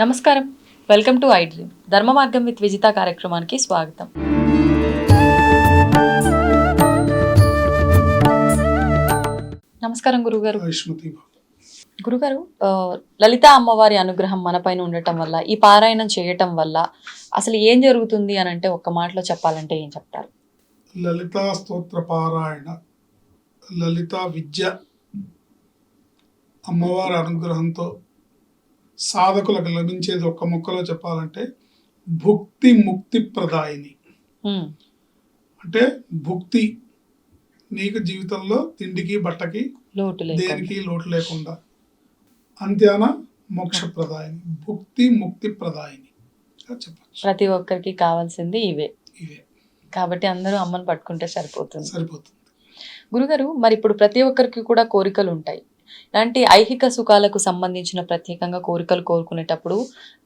నమస్కారం. Welcome to I dream. ధర్మ మార్గం విత్ విజిత కార్యక్రమానికి స్వాగతం. నమస్కారం గురుగారు. గురుగారు లలిత అమ్మవారి అనుగ్రహం మనపైన ఉండటం వల్ల ఈ పారాయణం చేయటం వల్ల అసలు ఏం జరుగుతుంది అని అంటే ఒక్క మాటలో చెప్పాలంటే ఏం చెప్తారు? లలితా స్తోత్ర పారాయణ లలిత విద్య అమ్మవారి అనుగ్రహంతో సాధకులకు లభించేది ఒక్క ముక్కలో చెప్పాలంటే భుక్తి ముక్తి ప్రదాయిని. అంటే భుక్తి నీకు జీవితంలో తిండికి బట్టకి దేనికి లోటు లేకుండా. అంత్యాన మోక్ష ప్రదాయిని. భుక్తి ముక్తి ప్రదాయిని. చెప్పచ్చు. ప్రతి ఒక్కరికి కావాల్సింది ఇవే. ఇవే. కాబట్టి అందరూ అమ్మని పట్టుకుంటే సరిపోతుంది. సరిపోతుంది. గురుగారు మరి ఇప్పుడు ప్రతి ఒక్కరికి కూడా కోరికలు ఉంటాయి. ఇలాంటి ఐహిక సుఖాలకు సంబంధించిన ప్రత్యేకంగా కోరికలు కోరుకునేటప్పుడు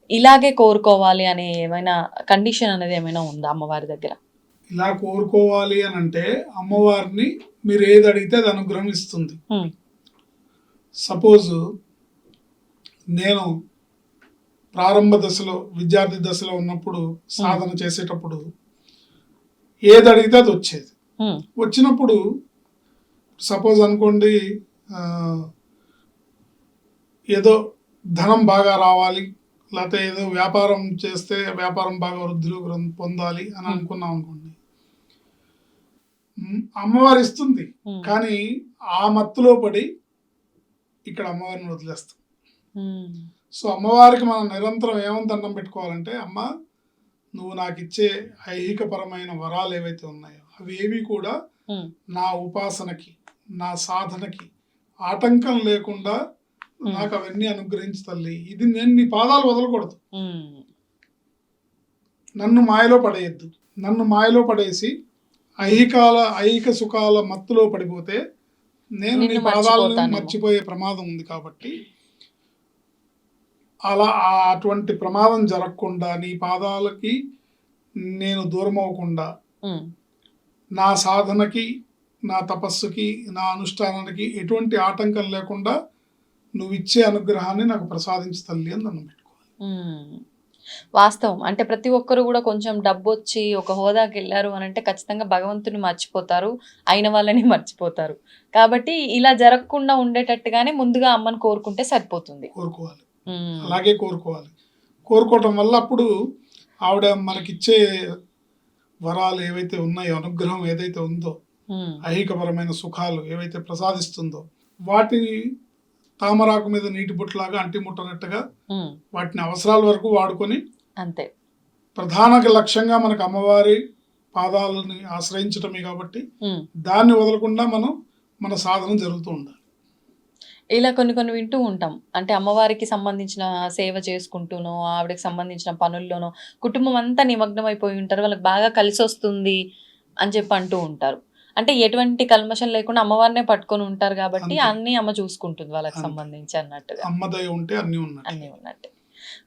ఇలాగే కోరుకోవాలి అనే ఏమైనా కండిషన్ అనేది ఏమైనా ఉందా అమ్మవారి దగ్గర? ఇలా కోరుకోవాలి అని అంటే అమ్మవారిని మీరు ఏది అడిగితే అది అనుగ్రహం ఇస్తుంది. సపోజ్ నేను ప్రారంభ దశలో విద్యార్థి దశలో ఉన్నప్పుడు సాధన చేసేటప్పుడు ఏది అడిగితే అది వచ్చేది. వచ్చినప్పుడు సపోజ్ అనుకోండి ఆ, ఏదో ధనం బాగా రావాలి లేకపోతే ఏదో వ్యాపారం చేస్తే వ్యాపారం బాగా వృద్ధిలో పొందాలి అని అనుకున్నాం అనుకోండి. అమ్మవారు ఇస్తుంది కానీ ఆ మత్తులో పడి ఇక్కడ అమ్మవారిని వదిలేస్తాం. సో అమ్మవారికి మనం నిరంతరం ఏమని దండం పెట్టుకోవాలంటే అమ్మ నువ్వు నాకు ఇచ్చే ఐహికపరమైన వరాలు ఏవైతే ఉన్నాయో అవి ఏవి కూడా నా ఉపాసనకి నా సాధనకి ఆటంకం లేకుండా నాకు అవన్నీ అనుగ్రహించు తల్లి. ఇది నేను నీ పాదాలు వదలకూడదు. నన్ను మాయలో పడేయద్దు. నన్ను మాయలో పడేసి ఐహికాల ఐహిక సుఖాల మత్తులో పడిపోతే నేను నీ పాదాలను. మర్చిపోయే ప్రమాదం ఉంది కాబట్టి అలా అటువంటి ప్రమాదం జరగకుండా నీ పాదాలకి నేను దూరం అవ్వకుండా నా సాధనకి నా తపస్సుకి నా అనుష్ఠానానికి ఎటువంటి ఆటంకం లేకుండా నువ్వు ఇచ్చే అనుగ్రహాన్ని నాకు ప్రసాదించు తల్లి అని నన్ను పెట్టుకోవాలి. వాస్తవం. అంటే ప్రతి ఒక్కరు కూడా కొంచెం డబ్బు వచ్చి ఒక హోదాకి వెళ్ళారు అని అంటే ఖచ్చితంగా భగవంతుని మర్చిపోతారు అయిన వాళ్ళని మర్చిపోతారు. కాబట్టి ఇలా జరగకుండా ఉండేటట్టుగానే ముందుగా అమ్మని కోరుకుంటే సరిపోతుంది. కోరుకోవాలి. అలాగే కోరుకోవాలి. కోరుకోవటం వల్ల అప్పుడు ఆవిడ మనకిచ్చే వరాలు ఏవైతే ఉన్నాయో అనుగ్రహం ఏదైతే ఉందో ఐహికపరమైన సుఖాలు ఏవైతే ప్రసాదిస్తుందో వాటిని తామరాకు మీద నీటి బుట్టలాగా అంటిముట్టనట్టుగా వాటిని అవసరాల వరకు వాడుకొని అంతే. ప్రధాన లక్ష్యంగా మనకు అమ్మవారి పాదాలని ఆశ్రయించటమే కాబట్టి. దాన్ని వదలకుండా మనం మన సాధన జరుగుతూ ఉండాలి. ఇలా కొన్ని కొన్ని వింటూ ఉంటాం. అంటే అమ్మవారికి సంబంధించిన సేవ చేసుకుంటూనో ఆవిడకి సంబంధించిన పనుల్లోనో కుటుంబం అంతా నిమగ్నం అయిపోయి ఉంటారు. వాళ్ళకి బాగా కలిసి వస్తుంది అని చెప్పి అంటూ ఉంటారు. అంటే ఎటువంటి కల్మషం లేకుండా అమ్మవారినే పట్టుకొని ఉంటారు కాబట్టి. అన్ని అమ్మ చూసుకుంటుంది వాళ్ళకి. సంబంధించి అన్నట్టుగా. అమ్మదయ ఉంటే అన్నీ ఉన్నాయి అన్ని ఉన్నట్టే.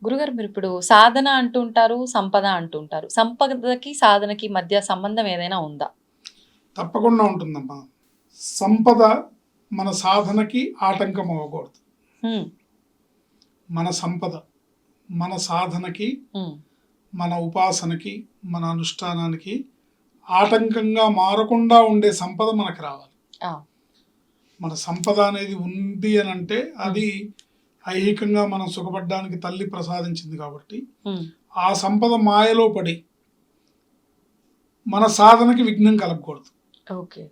గురుగారు మీరు ఇప్పుడు సాధన అంటుంటారు సంపద అంటుంటారు. సంపదకి సాధనకి మధ్య సంబంధం ఏదైనా ఉందా? తప్పకుండా ఉంటుందమ్మా. సంపద మన సాధనకి ఆటంకం అవ్వకూడదు. మన సంపద మన సాధనకి మన ఉపాసనకి మన అనుష్ఠానానికి ఆటంకంగా మారకుండా ఉండే సంపద మనకు రావాలి. మన సంపద అనేది ఉంది అని అంటే అది ఐహికంగా మనం సుఖపడడానికి తల్లి ప్రసాదించింది కాబట్టి ఆ సంపద మాయలో పడి మన సాధనకి విఘ్నం కలగకూడదు. ఓకే.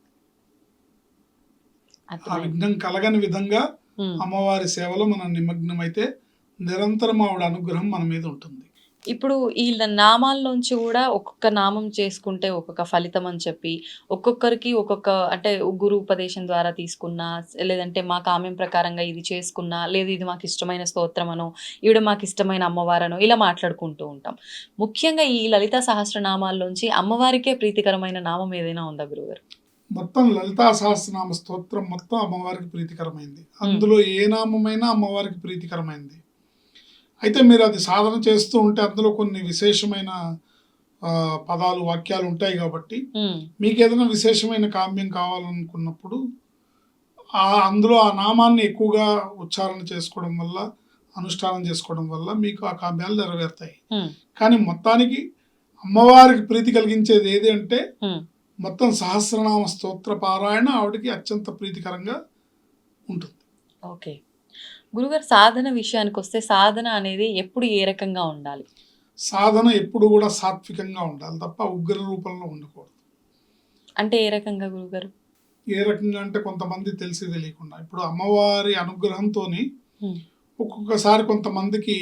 ఆ. విఘ్నం కలగని విధంగా. అమ్మవారి సేవలో మనం నిమగ్నమైతే నిరంతరం ఆవిడ అనుగ్రహం మన మీద ఉంటుంది. ఇప్పుడు ఈ నామాల్లోంచి కూడా ఒక్కొక్క నామం చేసుకుంటే ఒక్కొక్క ఫలితం అని చెప్పి ఒక్కొక్కరికి ఒక్కొక్క అంటే గురు ఉపదేశం ద్వారా తీసుకున్నా లేదంటే మా కామ్యం ప్రకారంగా ఇది చేసుకున్నా లేదు ఇది మాకు ఇష్టమైన స్తోత్రమనో ఈవిడ మాకు ఇష్టమైన అమ్మవారనో ఇలా మాట్లాడుకుంటూ ఉంటాం. ముఖ్యంగా ఈ లలిత సహస్రనామాల్లోంచి అమ్మవారికే ప్రీతికరమైన నామం ఏదైనా ఉందా గురుగారు మొత్తం లలితా సహస్రనామ స్తోత్రం మొత్తం అమ్మవారికి ప్రీతికరమైంది. అందులో ఏ నామమైనా అమ్మవారికి ప్రీతికరమైంది. అయితే మీరు అది సాధన చేస్తూ ఉంటే అందులో కొన్ని విశేషమైన పదాలు వాక్యాలు ఉంటాయి కాబట్టి మీకు ఏదైనా విశేషమైన కామ్యం కావాలనుకున్నప్పుడు ఆ అందులో ఆ నామాన్ని ఎక్కువగా ఉచ్చారణ చేసుకోవడం వల్ల అనుష్ఠానం చేసుకోవడం వల్ల మీకు ఆ కామ్యాలు నెరవేరుతాయి. కానీ మొత్తానికి అమ్మవారికి ప్రీతి కలిగించేది ఏది అంటే. మొత్తం సహస్రనామ స్తోత్ర పారాయణ ఆవిడకి అత్యంత ప్రీతికరంగా ఉంటుంది. ఓకే. గురుగారు సాధన విషయానికి వస్తే సాధన అనేది ఎప్పుడు ఏ రకంగా ఉండాలి? సాధన ఎప్పుడు కూడా సాత్వికంగా ఉండాలి తప్ప ఉగ్ర రూపంలో ఉండకూడదు. అంటే ఏ రకంగా గురుగారు? ఏ రకంగా అంటే కొంతమంది తెలిసి తెలియకుండా. ఇప్పుడు అమ్మవారి అనుగ్రహంతో ఒక్కొక్కసారి కొంతమందికి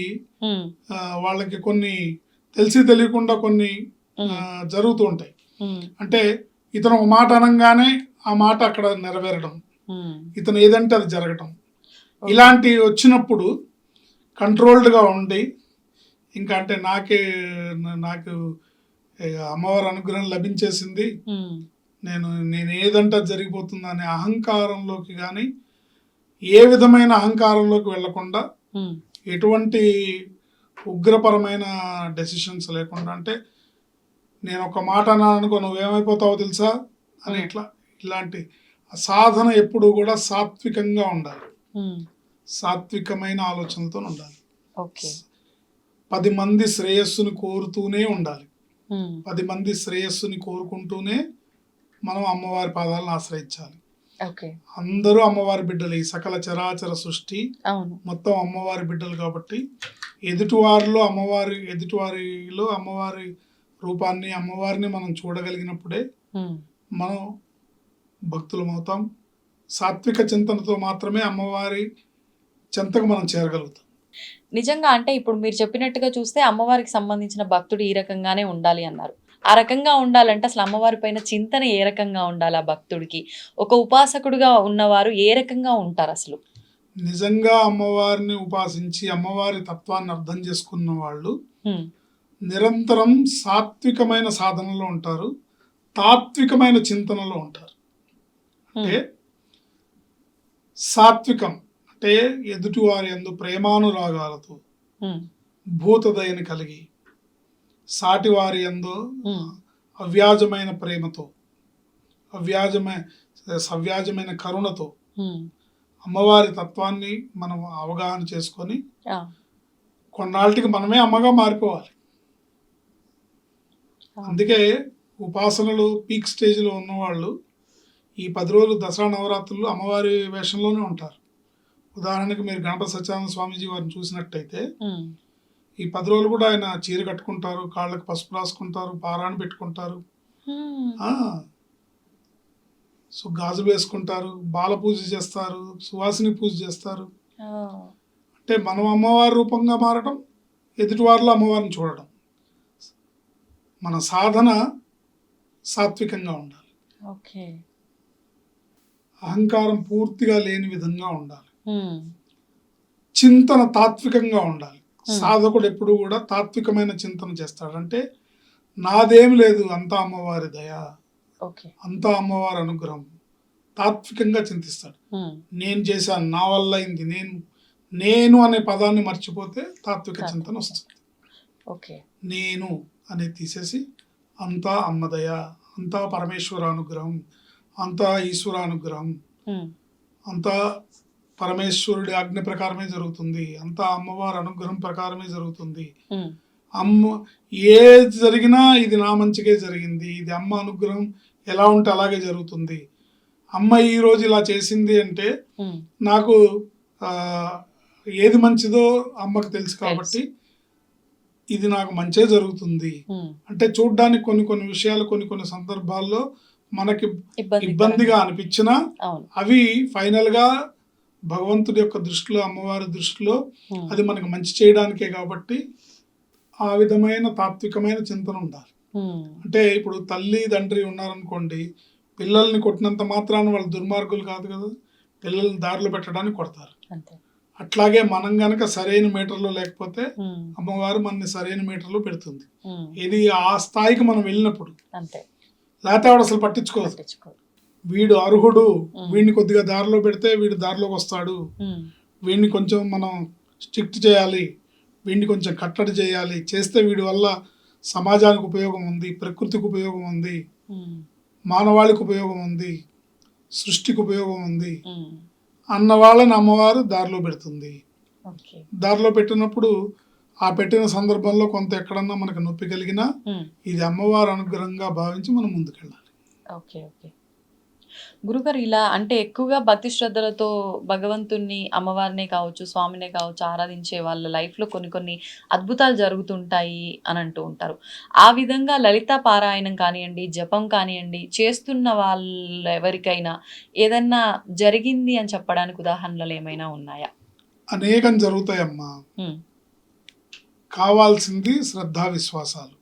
వాళ్ళకి కొన్ని తెలిసి తెలియకుండా కొన్ని జరుగుతూ ఉంటాయి. అంటే ఇతను ఒక మాట అనగానే ఆ మాట అక్కడ నెరవేరడం. ఇతను ఏదంటే అది జరగటం. ఇలాంటివి వచ్చినప్పుడు కంట్రోల్డ్గా ఉండి ఇంకా అంటే నాకే నాకు అమ్మవారి అనుగ్రహం లభించేసింది. నేను నేను ఏదంటే జరిగిపోతుంది అనే అహంకారంలోకి కానీ ఏ విధమైన అహంకారంలోకి వెళ్ళకుండా ఎటువంటి ఉగ్రపరమైన డెసిషన్స్ లేకుండా అంటే నేను ఒక మాట అన్నాను అనుకో నువ్వేమైపోతావో తెలుసా? అని ఇట్లా ఇలాంటి సాధన ఎప్పుడు కూడా సాత్వికంగా ఉండాలి. సాత్వికమైన ఆలోచనలతో ఉండాలి. ఓకే పది మంది శ్రేయస్సుని కోరుతూనే ఉండాలి. ఉమ్, పది మంది శ్రేయస్సుని కోరుకుంటూనే మనం అమ్మవారి పాదాలను ఆశ్రయించాలి. ఓకే అందరూ అమ్మవారి బిడ్డలు. ఈ సకల చరాచర సృష్టి మొత్తం అమ్మవారి బిడ్డలు కాబట్టి ఎదుటివారిలో అమ్మవారి ఎదుటివారిలో అమ్మవారి రూపాన్ని అమ్మవారిని మనం చూడగలిగినప్పుడే ఉమ్, మనం భక్తులం అవుతాం సాత్విక చింతనతో మాత్రమే అమ్మవారి చెంతకు మనం చేరగలుగుతాం. నిజంగా అంటే ఇప్పుడు మీరు చెప్పినట్టుగా చూస్తే అమ్మవారికి సంబంధించిన భక్తుడు ఈ రకంగానే ఉండాలి అన్నారు. ఆ రకంగా ఉండాలంటే అసలు అమ్మవారి పైన చింతన ఏ రకంగా ఉండాలి ఆ భక్తుడికి? ఒక ఉపాసకుడుగా ఉన్నవారు ఏ రకంగా ఉంటారు అసలు? నిజంగా అమ్మవారిని ఉపాసించి అమ్మవారి తత్వాన్ని అర్థం చేసుకున్న వాళ్ళు నిరంతరం సాత్వికమైన సాధనలో ఉంటారు తాత్వికమైన చింతనలో ఉంటారు. అంటే సాత్వికం అంటే ఎదుటివారి ఎందు ప్రేమానురాగాలతో భూతదయని కలిగి సాటివారి ఎందు ఉమ్, అవ్యాజమైన ప్రేమతో అవ్యాజమైన సవ్యాజమైన కరుణతో అమ్మవారి తత్వాన్ని మనం అవగాహన చేసుకొని కొన్నాళ్ళకి మనమే అమ్మగా మారిపోవాలి. అందుకే ఉపాసనలు పీక్ స్టేజ్లో ఉన్నవాళ్ళు ఈ పది రోజులు దసరా నవరాత్రులు అమ్మవారి వేషంలోనే ఉంటారు. ఉదాహరణకి మీరు గణపతి సత్యానంద స్వామీజీ వారిని చూసినట్టయితే ఈ పది రోజులు కూడా ఆయన చీర కట్టుకుంటారు కాళ్ళకి పసుపు రాసుకుంటారు పారాన్ని పెట్టుకుంటారు. సో గాజులు వేసుకుంటారు బాల పూజ చేస్తారు సువాసిని పూజ చేస్తారు. అంటే మనం అమ్మవారి రూపంగా మారటం ఎదుటివారిలో అమ్మవారిని చూడటం. మన సాధన సాత్వికంగా ఉండాలి. ఓకే. అహంకారం పూర్తిగా లేని విధంగా ఉండాలి. చింతన తాత్వికంగా ఉండాలి. సాధకుడు ఎప్పుడు కూడా తాత్వికమైన చింతన చేస్తాడు అంటే నాదేం లేదు అంతా అమ్మవారి దయ. అంతా అమ్మవారి అనుగ్రహం. తాత్వికంగా చింతిస్తాడు. నేను చేశాను నా వల్ల అయింది నేను నేను అనే పదాన్ని మర్చిపోతే తాత్విక చింతన వస్తుంది. ఓకే. నేను అనేది తీసేసి అంతా అమ్మదయ అంతా పరమేశ్వర అనుగ్రహం అంతా ఈశ్వర అనుగ్రహం అంతా పరమేశ్వరుడి ఆజ్ఞ ప్రకారమే జరుగుతుంది. అంతా అమ్మవారి అనుగ్రహం ప్రకారమే జరుగుతుంది. అమ్మ ఏది జరిగినా ఇది నా మంచిగే జరిగింది. ఇది అమ్మ అనుగ్రహం ఎలా ఉంటే అలాగే జరుగుతుంది. అమ్మ ఈ రోజు ఇలా చేసింది అంటే నాకు ఆ, ఏది మంచిదో అమ్మకు తెలుసు కాబట్టి ఇది నాకు మంచే జరుగుతుంది. అంటే చూడ్డానికి కొన్ని కొన్ని విషయాలు కొన్ని కొన్ని సందర్భాల్లో మనకి ఇబ్బంది ఇబ్బందిగా అనిపించినా అవి ఫైనల్గా భగవంతుడి యొక్క దృష్టిలో అమ్మవారి దృష్టిలో అది మనకు మంచి చేయడానికే కాబట్టి ఆ విధమైన తాత్వికమైన చింతన ఉండాలి. అంటే ఇప్పుడు తల్లి తండ్రి ఉన్నారనుకోండి పిల్లల్ని కొట్టినంత మాత్రాన వాళ్ళు దుర్మార్గులు కాదు కదా. పిల్లల్ని దారిలో పెట్టడానికి కొడతారు. అట్లాగే మనం గనక సరైన మీటర్లో లేకపోతే అమ్మవారు మనని సరైన మీటర్లో పెడుతుంది. ఇది ఆ స్థాయికి మనం వెళ్ళినప్పుడు అంతే. లేకపోతే ఆవిడ అసలు పట్టించుకోదు. పట్టించుకో వీడు అర్హుడు. వీడిని కొద్దిగా దారిలో పెడితే వీడు దారిలోకి వస్తాడు. వీడిని కొంచెం మనం స్ట్రిక్ట్ చేయాలి వీడిని కొంచెం కట్టడి చేయాలి చేస్తే వీడి వల్ల సమాజానికి ఉపయోగం ఉంది ప్రకృతికి ఉపయోగం ఉంది మానవాళికి ఉపయోగం ఉంది సృష్టికి ఉపయోగం ఉంది అన్న వాళ్ళని అమ్మవారు దారిలో పెడుతుంది. దారిలో పెట్టినప్పుడు ఆ పెట్టిన సందర్భంలో కొంత ఎక్కడన్నా మనకు నొప్పి కలిగినా ఇది అమ్మవారి అనుగ్రహంగా భావించి మనం ముందుకెళ్ళాలి. Okay okay. గురుగారు ఇలా అంటే ఎక్కువగా భక్తి శ్రద్ధలతో భగవంతుణ్ణి అమ్మవారినే కావచ్చు స్వామినే కావచ్చు ఆరాధించే వాళ్ళ లైఫ్లో కొన్ని కొన్ని అద్భుతాలు జరుగుతుంటాయి అని అంటూ ఉంటారు. ఆ విధంగా లలిత పారాయణం కానివ్వండి జపం కానివ్వండి చేస్తున్న వాళ్ళ ఎవరికైనా ఏదన్నా జరిగింది అని చెప్పడానికి ఉదాహరణలు ఏమైనా ఉన్నాయా? అనేకం జరుగుతాయమ్మా. కావాల్సింది శ్రద్ధా విశ్వాసాలు.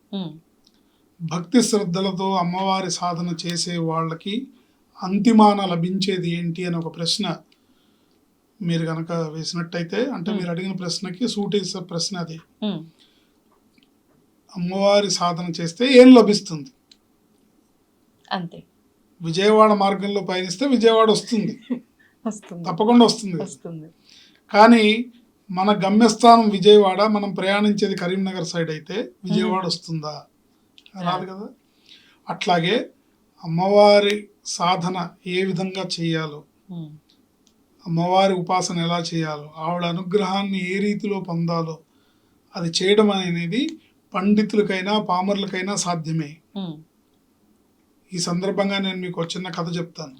భక్తి శ్రద్ధలతో అమ్మవారి సాధన చేసే వాళ్ళకి అంతిమాన లభించేది ఏంటి అని ఒక ప్రశ్న మీరు కనుక వేసినట్టయితే అంటే మీరు అడిగిన ప్రశ్నకి సూటేసే ప్రశ్న అది. అమ్మవారి సాధన చేస్తే ఏం లభిస్తుంది? అంతే. విజయవాడ మార్గంలో పయనిస్తే విజయవాడ వస్తుంది. తప్పకుండా వస్తుంది. కానీ మన గమ్యస్థానం విజయవాడ మనం ప్రయాణించేది కరీంనగర్ సైడ్ అయితే విజయవాడ వస్తుందా? రాదు కదా? అట్లాగే అమ్మవారి సాధన ఏ విధంగా చేయాలో అమ్మవారి ఉపాసన ఎలా చేయాలో ఆవిడ అనుగ్రహాన్ని ఏ రీతిలో పొందాలో అది చేయడం అనేది పండితులకైనా పామర్లకైనా సాధ్యమే. ఈ సందర్భంగా నేను మీకు ఒక చిన్న కథ చెప్తాను.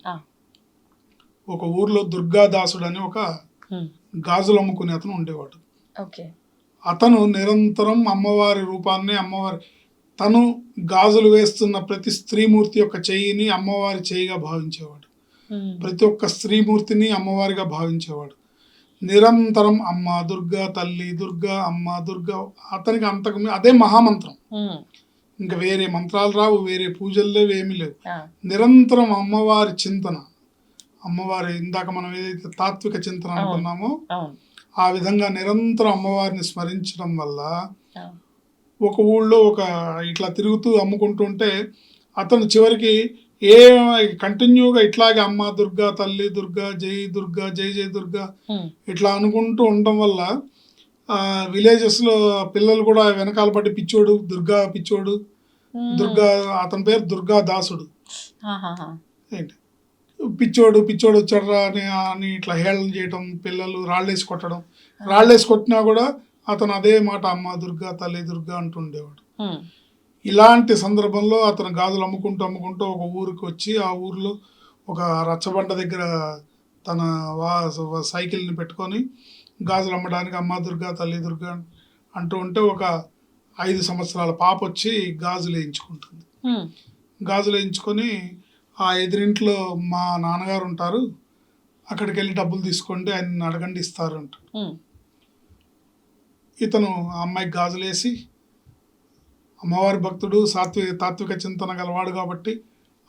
ఒక ఊర్లో దుర్గాదాసుడు అని ఒక గాజులు అమ్ముకునే అతను ఉండేవాడు. ఓకే. అతను నిరంతరం అమ్మవారి రూపాన్ని అమ్మవారి తను గాజులు వేస్తున్న ప్రతి స్త్రీమూర్తి యొక్క చెయ్యిని అమ్మవారి చేయిగా భావించేవాడు. ప్రతి ఒక్క స్త్రీమూర్తిని అమ్మవారిగా భావించేవాడు. నిరంతరం అమ్మ దుర్గా తల్లి దుర్గా అమ్మ దుర్గా అతనికి అంతకు అదే మహామంత్రం. ఇంకా వేరే మంత్రాలు రావు వేరే పూజలు లేవు ఏమీ లేవు. నిరంతరం అమ్మవారి చింతన. అమ్మవారి ఇందాక మనం ఏదైతే తాత్విక చింతన. అనుకున్నామో ఆ విధంగా నిరంతరం అమ్మవారిని స్మరించడం వల్ల ఒక ఊళ్ళో ఒక ఇట్లా తిరుగుతూ అమ్ముకుంటుంటే అతను చివరికి ఏ కంటిన్యూగా ఇట్లాగే అమ్మ దుర్గా తల్లి దుర్గా జై దుర్గా జై జై దుర్గా ఇట్లా అనుకుంటూ ఉండడం వల్ల విలేజెస్లో పిల్లలు కూడా వెనకాల పడి పిచ్చోడు దుర్గా పిచ్చోడు దుర్గా అతని పేరు దుర్గా దాసుడు. ఏంటి? పిచ్చోడు పిచ్చోడు వచ్చాడ్రా అని అని ఇట్లా హేళన చేయటం పిల్లలు రాళ్ళేసి కొట్టడం. రాళ్ళేసి కొట్టినా కూడా అతను అదే మాట అమ్మ దుర్గా తల్లి దుర్గా అంటుండేవాడు ఇలాంటి సందర్భంలో అతను గాజులు అమ్ముకుంటూ అమ్ముకుంటూ ఒక ఊరికి వచ్చి ఆ ఊర్లో ఒక రచ్చబండ దగ్గర తన వా సైకిల్ని పెట్టుకొని గాజులు అమ్మడానికి అమ్మ దుర్గా తల్లి దుర్గా అంటూ ఉంటే ఒక ఐదు సంవత్సరాల పాప వచ్చి గాజులు వేయించుకుంటుంది. గాజులు వేయించుకొని ఆ ఎదురింట్లో మా నాన్నగారు ఉంటారు. అక్కడికి వెళ్ళి డబ్బులు తీసుకోండి ఆయన అడగండి ఇస్తారు అంట ఉమ్, ఇతను ఆ అమ్మాయికి గాజులు వేసి అమ్మవారి భక్తుడు సాత్విక తాత్విక చింతన గలవాడు కాబట్టి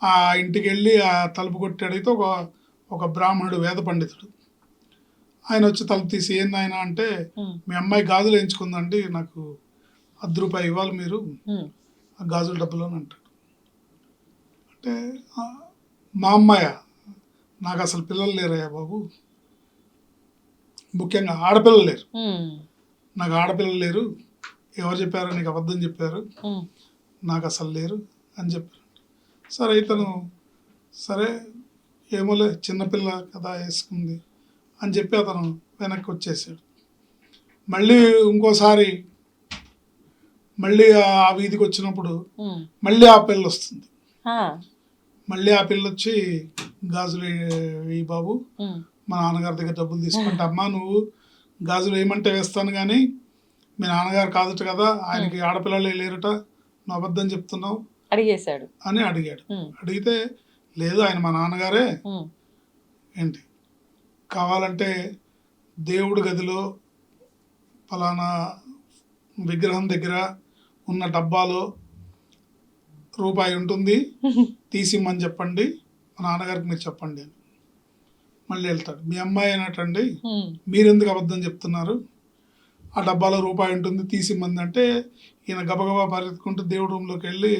ఆ ఇంటికి వెళ్ళి ఆ తలుపు కొట్టి అడిగితే ఒక ఒక బ్రాహ్మణుడు వేద పండితుడు. ఆయన వచ్చి తలుపు తీసి ఏంది ఆయన అంటే మీ అమ్మాయి గాజులు వేయించుకుందండి నాకు అర్ధ రూపాయి ఇవ్వాలి మీరు. ఆ గాజుల డబ్బులు అని అంటాడు. అంటే "ఆ, మా అమ్మాయ నాకు అసలు పిల్లలు లేరయ్యా బాబు. ముఖ్యంగా ఆడపిల్లలు లేరు. నాకు ఆడపిల్లలు లేరు. ఎవరు చెప్పారు నీకు అబద్ధం చెప్పారు. నాకు అసలు లేరు అని చెప్పారు. సరే ఇతను సరే ఏమోలే చిన్నపిల్ల కదా వేసుకుంది అని చెప్పి అతను వెనక్కి వచ్చేసాడు. మళ్ళీ ఇంకోసారి మళ్ళీ ఆ వీధికి వచ్చినప్పుడు మళ్ళీ ఆ పిల్ల వస్తుంది. మళ్ళీ ఆ పిల్ల వచ్చి గాజులు ఈ బాబు. మా నాన్నగారి దగ్గర డబ్బులు తీసుకుంటే. అమ్మా నువ్వు గాజులు వేయమంటే వేస్తాను కానీ మీ నాన్నగారు కాదట కదా ఆయనకి ఆడపిల్లలే లేరట నువ్వు అబద్ధం చెప్తున్నావు అడిగేశాడు. అని అడిగాడు. అడిగితే లేదు ఆయన మా నాన్నగారే. ఏంటి? కావాలంటే దేవుడి గదిలో ఫలానా విగ్రహం దగ్గర ఉన్న డబ్బాలో రూపాయి ఉంటుంది. తీసిమ్మని చెప్పండి. మా నాన్నగారికి మీరు చెప్పండి అని. మళ్ళీ వెళ్తాడు. మీ అమ్మాయి అయినట్టండి ఉమ్, మీరు ఎందుకు అబద్ధం చెప్తున్నారు? ఆ డబ్బాలో రూపాయి ఉంటుంది తీసిమ్మంది అంటే ఈయన గబగబా పరిగెత్తుకుంటూ దేవుడి రూమ్లోకి వెళ్ళి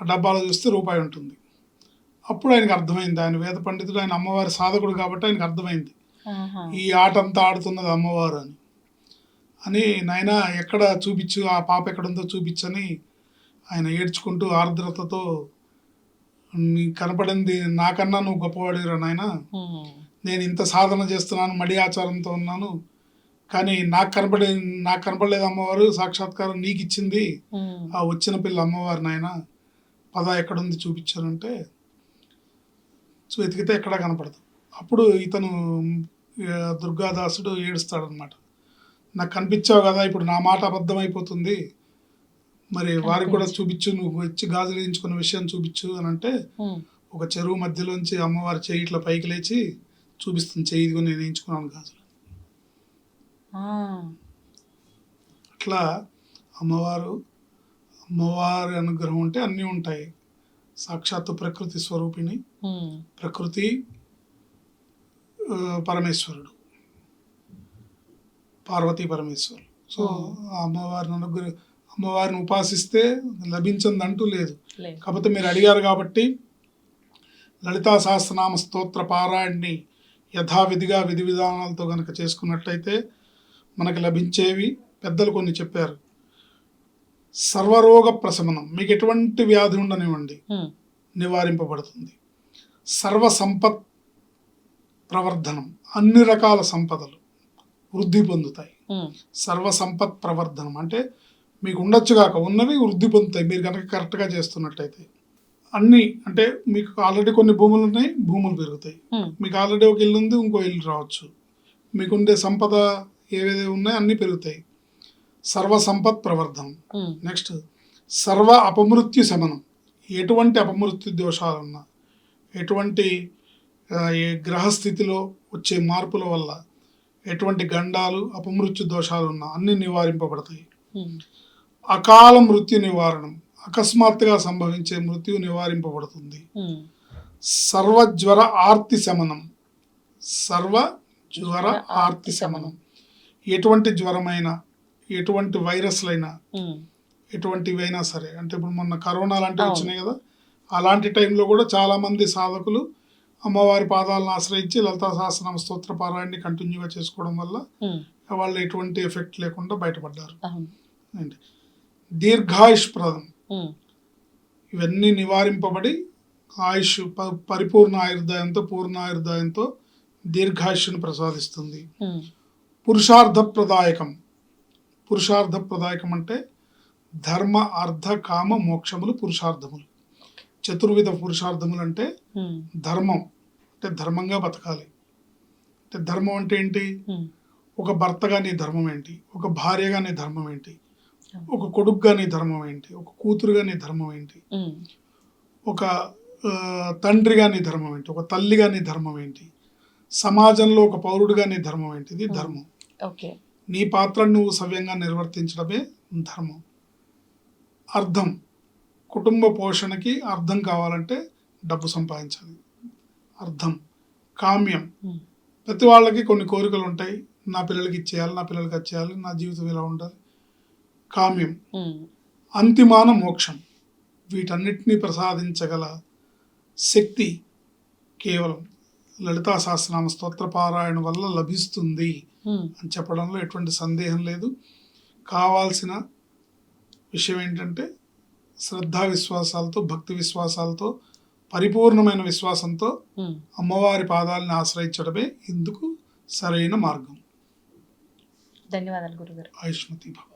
ఆ డబ్బాలో చూస్తే రూపాయి ఉంటుంది. అప్పుడు ఆయనకు అర్థమైంది. ఆయన వేద పండితుడు ఆయన అమ్మవారి సాధకుడు కాబట్టి ఆయనకు అర్థమైంది. ఈ ఆట అంతా ఆడుతున్నది అమ్మవారు అని. అని నాయన ఎక్కడ చూపించు? ఆ పాప ఎక్కడుందో చూపించని ఆయన ఏడ్చుకుంటూ ఆర్ద్రతతో నీకు కనపడింది నాకన్నా నువ్వు గొప్పవాడిరా నాయన. నేను ఇంత సాధన చేస్తున్నాను మడి ఆచారంతో ఉన్నాను. కానీ నాకు కనపడే నాకు కనపడలేదు అమ్మవారు. సాక్షాత్కారం నీకు ఇచ్చింది ఆ వచ్చిన పిల్ల అమ్మవారు నాయన. పద ఎక్కడుంది చూపించానంటే వెతికితే ఎక్కడా కనపడదు. అప్పుడు ఇతను దుర్గాదాసుడు ఏడుస్తాడనమాట నాకు కనిపించావు కదా ఇప్పుడు నా మాట అబద్ధం అయిపోతుంది మరి వారికి కూడా చూపించు నువ్వు వచ్చి గాజులు వేయించుకున్న విషయం చూపించు అని అంటే ఒక చెరువు మధ్యలోంచి అమ్మవారి చెయ్యి ఇట్లా పైకి లేచి చూపిస్తుంది చెయ్యి ఇదిగో నేను వేయించుకున్నాను గాజులు. అట్లా అమ్మవారు అమ్మవారి అనుగ్రహం ఉంటే అన్నీ ఉంటాయి. సాక్షాత్తు ప్రకృతి స్వరూపిణి ప్రకృతి పరమేశ్వరుడు. పార్వతీ పరమేశ్వరుడు. సో అమ్మవారిని అనుగ్రహ అమ్మవారిని ఉపాసిస్తే లభించదంటూ లేదు. లేదు. కాకపోతే మీరు అడిగారు కాబట్టి లలితా సహస్రనామ స్తోత్ర పారాయణని యథావిధిగా విధి విధానాలతో కనుక చేసుకున్నట్టయితే మనకి లభించేవి పెద్దలు కొన్ని చెప్పారు. సర్వరోగ ప్రశమనం మీకు ఎటువంటి వ్యాధి ఉండనివ్వండి. నివారింపబడుతుంది. సర్వ సంపత్ ప్రవర్ధనం అన్ని రకాల సంపదలు వృద్ధి పొందుతాయి. సర్వ సంపత్ ప్రవర్ధనం అంటే మీకు ఉండొచ్చు కాక ఉన్నవి వృద్ధి పొందుతాయి. మీరు కనుక కరెక్ట్గా చేస్తున్నట్టయితే. అన్నీ అంటే మీకు ఆల్రెడీ కొన్ని భూములు ఉన్నాయి భూములు పెరుగుతాయి. మీకు ఆల్రెడీ ఒక ఇల్లు ఉంది ఇంకో ఇల్లు రావచ్చు. మీకు ఉండే సంపద ఏవేవి ఉన్నాయో అన్నీ పెరుగుతాయి. సర్వ సంపత్ ప్రవర్ధనం నెక్స్ట్ సర్వ అపమృత్యు శమనం. ఎటువంటి అపమృత్యు దోషాలున్నా ఎటువంటి గ్రహస్థితిలో వచ్చే మార్పుల వల్ల ఎటువంటి గండాలు అపమృత్యు దోషాలు ఉన్నా అన్ని నివారింపబడతాయి. అకాల మృత్యు నివారణం అకస్మాత్తుగా సంభవించే మృత్యు నివారింపబడుతుంది. సర్వజ్వర ఆర్తి శమనం సర్వ జ్వర ఆర్తి శమనం. ఎటువంటి జ్వరమైనా ఎటువంటి వైరస్లైనా ఎటువంటివైనా సరే అంటే ఇప్పుడు మొన్న కరోనా లాంటివి. వచ్చినాయి కదా అలాంటి టైంలో కూడా చాలా మంది సాధకులు అమ్మవారి పాదాలను ఆశ్రయించి లలితా సహస్రనామ స్తోత్ర పారాయణని కంటిన్యూగా చేసుకోవడం వల్ల వాళ్ళు ఎటువంటి ఎఫెక్ట్ లేకుండా బయటపడ్డారు. ఏంటి దీర్ఘాయుష్ప్రదం. ఇవన్నీ నివారింపబడి ఆయుష్ ప- పరిపూర్ణ ఆయుర్దాయంతో పూర్ణ ఆయుర్దాయంతో దీర్ఘాయుష్ను ప్రసాదిస్తుంది. ఉమ్, పురుషార్థప్రదాయకం. పురుషార్థప్రదాయకం అంటే ధర్మ అర్థ కామ మోక్షములు పురుషార్థములు. చతుర్విధ పురుషార్థములు అంటే ధర్మం. అంటే ధర్మంగా బతకాలి. అంటే ధర్మం అంటే ఏంటి? ఒక భర్తగా నీ ధర్మం ఏంటి? ఒక భార్యగా నీ ధర్మం ఏంటి? ఒక కొడుకుగా నీ ధర్మం ఏంటి? ఒక కూతురుగా నీ ధర్మం ఏంటి? ఒక ఆ, తండ్రిగా నీ ధర్మం ఏంటి? ఒక తల్లిగా నీ ధర్మం ఏంటి? సమాజంలో ఒక పౌరుడిగా నీ ధర్మం ఏంటి? ఇది ధర్మం. ఓకే. నీ పాత్రను నువ్వు సవ్యంగా నిర్వర్తించడమే ధర్మం. అర్థం. కుటుంబ పోషణకి అర్థం కావాలంటే డబ్బు సంపాదించాలి. అర్థం. కామ్యం. ప్రతి వాళ్ళకి కొన్ని కోరికలు ఉంటాయి. నా పిల్లలకి ఇచ్చేయాలి నా పిల్లలకి ఇచ్చేయాలి నా జీవితం ఇలా ఉండాలి. కామ్యం అంతిమాన మోక్షం. వీటన్నిటినీ ప్రసాదించగల శక్తి కేవలం లలితా సహస్రనామ స్తోత్ర పారాయణ వల్ల లభిస్తుంది అని చెప్పడంలో ఎటువంటి సందేహం లేదు. కావాల్సిన విషయం ఏంటంటే శ్రద్ధా విశ్వాసాలతో భక్తి విశ్వాసాలతో పరిపూర్ణమైన విశ్వాసంతో. అమ్మవారి పాదాలను ఆశ్రయించడమే ఇందుకు సరైన మార్గం. ధన్యవాదాలు గురుగారు. ఆయుష్మతి భవ